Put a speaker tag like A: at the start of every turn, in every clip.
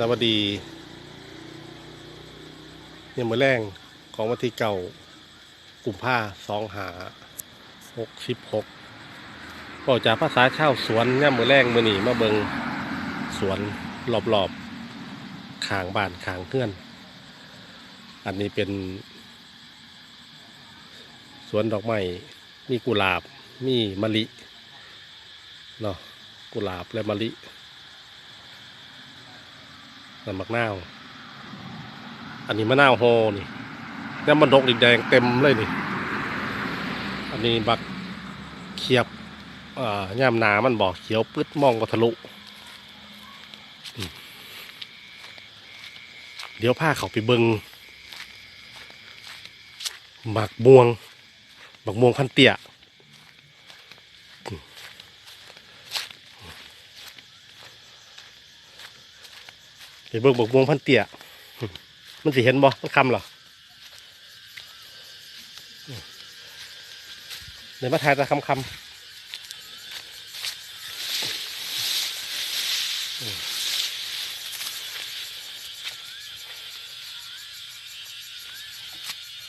A: สวัสดีเนี่ยมือแรงของวันที่เก่ากุมภาสองหาหกสิบหกบอกจากภาษาชาวสวนเนี่ยมือแรงมือหนีมาเบิงสวนรอบๆขางบ้านขางเพื่อน อันนี้เป็น สวนดอกไม้มีกุหลาบมีมะลิเนาะกุหลาบและมะลิ น้ำมักนาว อันนี้มะนาวโฮนี่น้ำมันดกแดงเต็มเลยนี่ อันนี้บักเขียบย่ามนามันบอกเขียวปึ๊ดมองก็ทะลุ เดี๋ยวพาเขาไปเบิงหมักบวงบักม่วงพันเตี้ย เบิ่งบกม่วงพันเตี้ยมันสิเห็นบ่มันคำเหรอเดี๋ยวมาถ่ายแต่คำคำ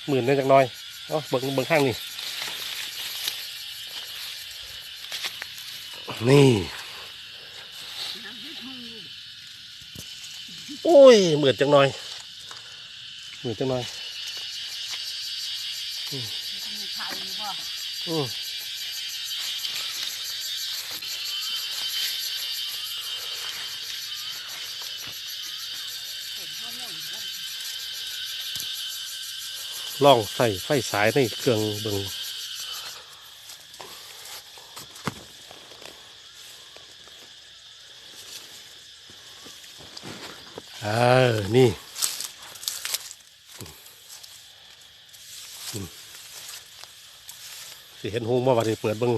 A: หมื่นได้จักน้อยเอาเบิ่งเบิ่งข้างนี่นี่ โอ้ยเหมือนจังหน่อยเหมือนจังหน่อยอืมลองใส่ไฟสายในเครื่องเบิง เออ นี่สิเห็นหงมาบัดนี้เปิดเบิ้ง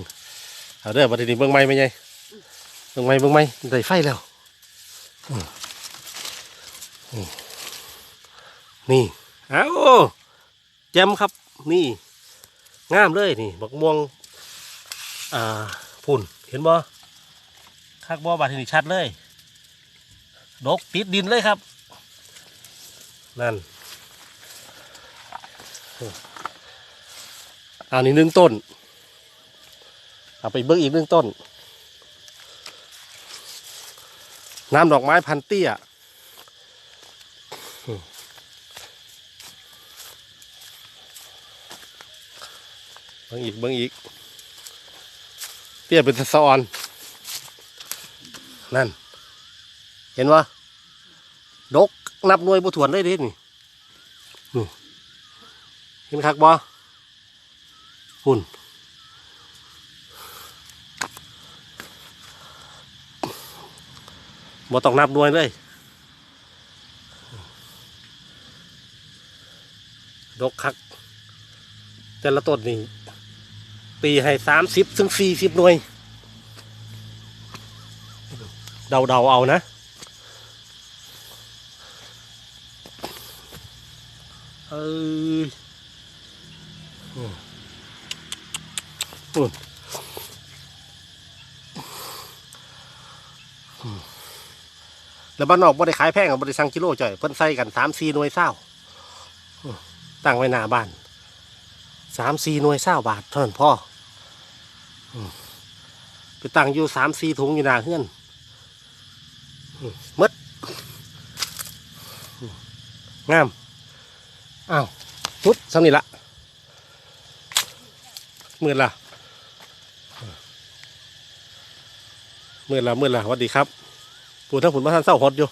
A: เอาเด้อบัดนี้เบิ้งไม้ไหมไงเบิ้งไม้เบิ้งไม้ได้ไฟแล้วนี่เอาแจมครับ นี่ งามเลยนี่บักม่วง อ่าพุ่น เห็นบ่คักบ่บัดนี้ชัดเลย ดกติดดินเลยครับ นั่นอานี่หนึ่งต้น เอาไปเบิ้งอีกหนึ่งต้น น้ำดอกไม้พันเตี้ยเบิ้งอีกเบิ้งอีก เตี้ยเป็นสะซอน นั่น เห็นวะดกนับหน่วยบุถวนได้ดินี่เห็นคักบ่หุ่นบ่ต้องนับหน่วยเลยดกคัก แต่ละต้นนี่ตีให้สามสิบถึงสี่สิบหน่วย เดาๆเอานะ เอออืมอืมอืมแล้วบ้านนอกบ่ได้ขายแพงกับบริษัทกิโลจ่อย เพิ่นใส่กันสามสี่หน่วยเศร้าตั้งไว้หน้าบ้านสามสี่หน่วยเศร้าบาทเท่านั้นพ่อไปตั้งอยู่สามสี่ถุงอยู่หน้าเฮือนอืมดงาม อ้าวทุดสำนี่ละมือละมือละมือละสวัสดีครับปูทั้งผุนมาทานเศร้าฮอดอยู่